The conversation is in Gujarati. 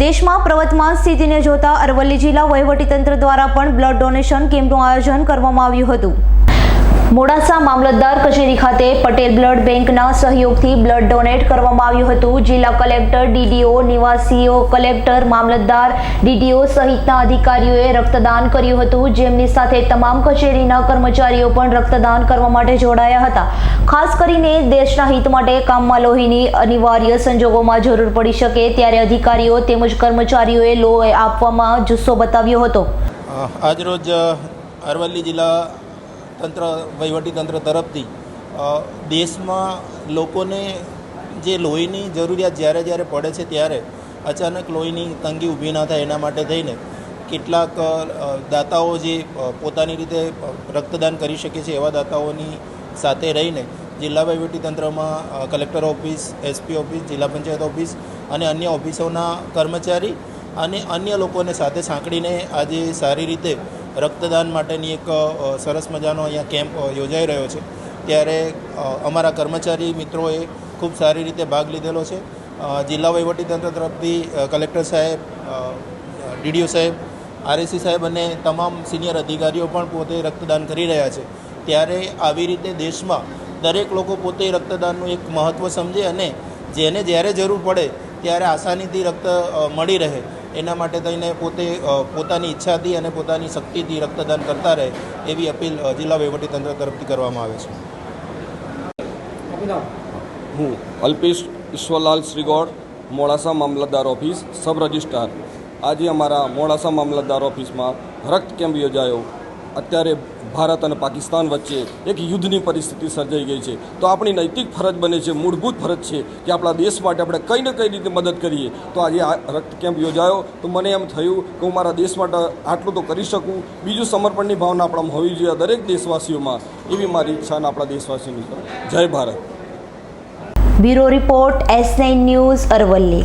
દેશમાં પ્રવર્તમાન સ્થિતિને જોતા અરવલ્લી જિલ્લા વહીવટીતંત્ર દ્વારા પણ બ્લડ ડોનેશન કેમ્પનું આયોજન કરવામાં આવ્યું હતું. મોડાસા મામલતદાર કચેરી ખાતે પટેલ બ્લડ બેંકના સહયોગથી બ્લડ ડોનેટ કરવામાં આવ્યું હતું. જિલ્લા કલેક્ટર, ડીડીઓ, નિવાસીઓ, કલેક્ટર, મામલતદાર, ડીડીઓ સહિતના અધિકારીઓએ રક્તદાન કર્યું હતું. જેમની સાથે તમામ કચેરીના કર્મચારીઓ પણ રક્તદાન કરવા માટે જોડાયા હતા. ખાસ કરીને દેશના હિત માટે કામમાં લોહીની અનિવાર્ય સંજોગોમાં જરૂર પડી શકે ત્યારે અધિકારીઓ તેમજ કર્મચારીઓએ લોહી આપવામાં જુસ્સો બતાવ્યો હતો. આજરોજ અરવલ્લી જિલ્લા તંત્ર, વહીવટી તંત્ર તરફથી દેશમાં લોકોને જે લોહીની જરૂરિયાત જ્યારે જ્યારે પડે છે ત્યારે અચાનક લોહીની તંગી ઊભી ના થાય એના માટે થઈને કેટલાક દાતાઓ જે પોતાની રીતે રક્તદાન કરી શકે છે એવા દાતાઓની સાથે રહીને જિલ્લા વહીવટી તંત્રમાં કલેક્ટર ઓફિસ, એસપી ઓફિસ, જિલ્લા પંચાયત ઓફિસ અને અન્ય ઓફિસોના કર્મચારી અને અન્ય લોકોને સાથે સાંકળીને આજે સારી રીતે રક્તદાન માટેની એક સરસ મજાનો અહીંયા કેમ્પ યોજાઈ રહ્યો છે. ત્યારે અમારા કર્મચારી મિત્રોએ ખૂબ સારી રીતે ભાગ લીધેલો છે. જિલ્લા વહીવટીતંત્ર તરફથી કલેક્ટર સાહેબ ડીડીઓ સાહેબ, આરએસી સાહેબ અને તમામ સિનિયર અધિકારીઓ પણ પોતે રક્તદાન કરી રહ્યા છે. ત્યારે આવી રીતે દેશમાં દરેક લોકો પોતે રક્તદાનનું એક મહત્ત્વ સમજે અને જેને જ્યારે જરૂર પડે, ત્યારે આસાનીથી રક્ત મળી રહે. એના માટે થઈને પોતે પોતાની ઈચ્છાથી અને પોતાની શક્તિથી રક્તદાન કરતા રહે એવી અપીલ જિલ્લા વહીવટીતંત્ર તરફથી કરવામાં આવે છે. હું અલ્પેશ ઈશ્વરલાલ શ્રીગોડ મોડાસા મામલતદાર ઓફિસ સબ રજિસ્ટ્રાર. આજે અમારા મોડાસા મામલતદાર ઓફિસમાં રક્ત કેમ્પ યોજાયો. અત્યારે ભારત અને પાકિસ્તાન વચ્ચે એક યુદ્ધની પરિસ્થિતિ સર્જાઈ ગઈ છે. તો આપણી નૈતિક ફરજ બને છે, મૂળભૂત ફરજ છે કે આપણા દેશ માટે આપણે કઈ ને કઈ રીતે મદદ કરીએ. તો આજે આ રક્ત કેમ્પ યોજાયો. તો મને એમ થયું કે હું મારા દેશ માટે આટલું તો કરી શકું. બીજું સમર્પણની ભાવના આપણામાં હોવી જોઈએ દરેક દેશવાસીઓમાં એવી મારી ઈચ્છા અને આપણા દેશવાસીઓની જય Bharat. Bureau report, S nine news Aravalli.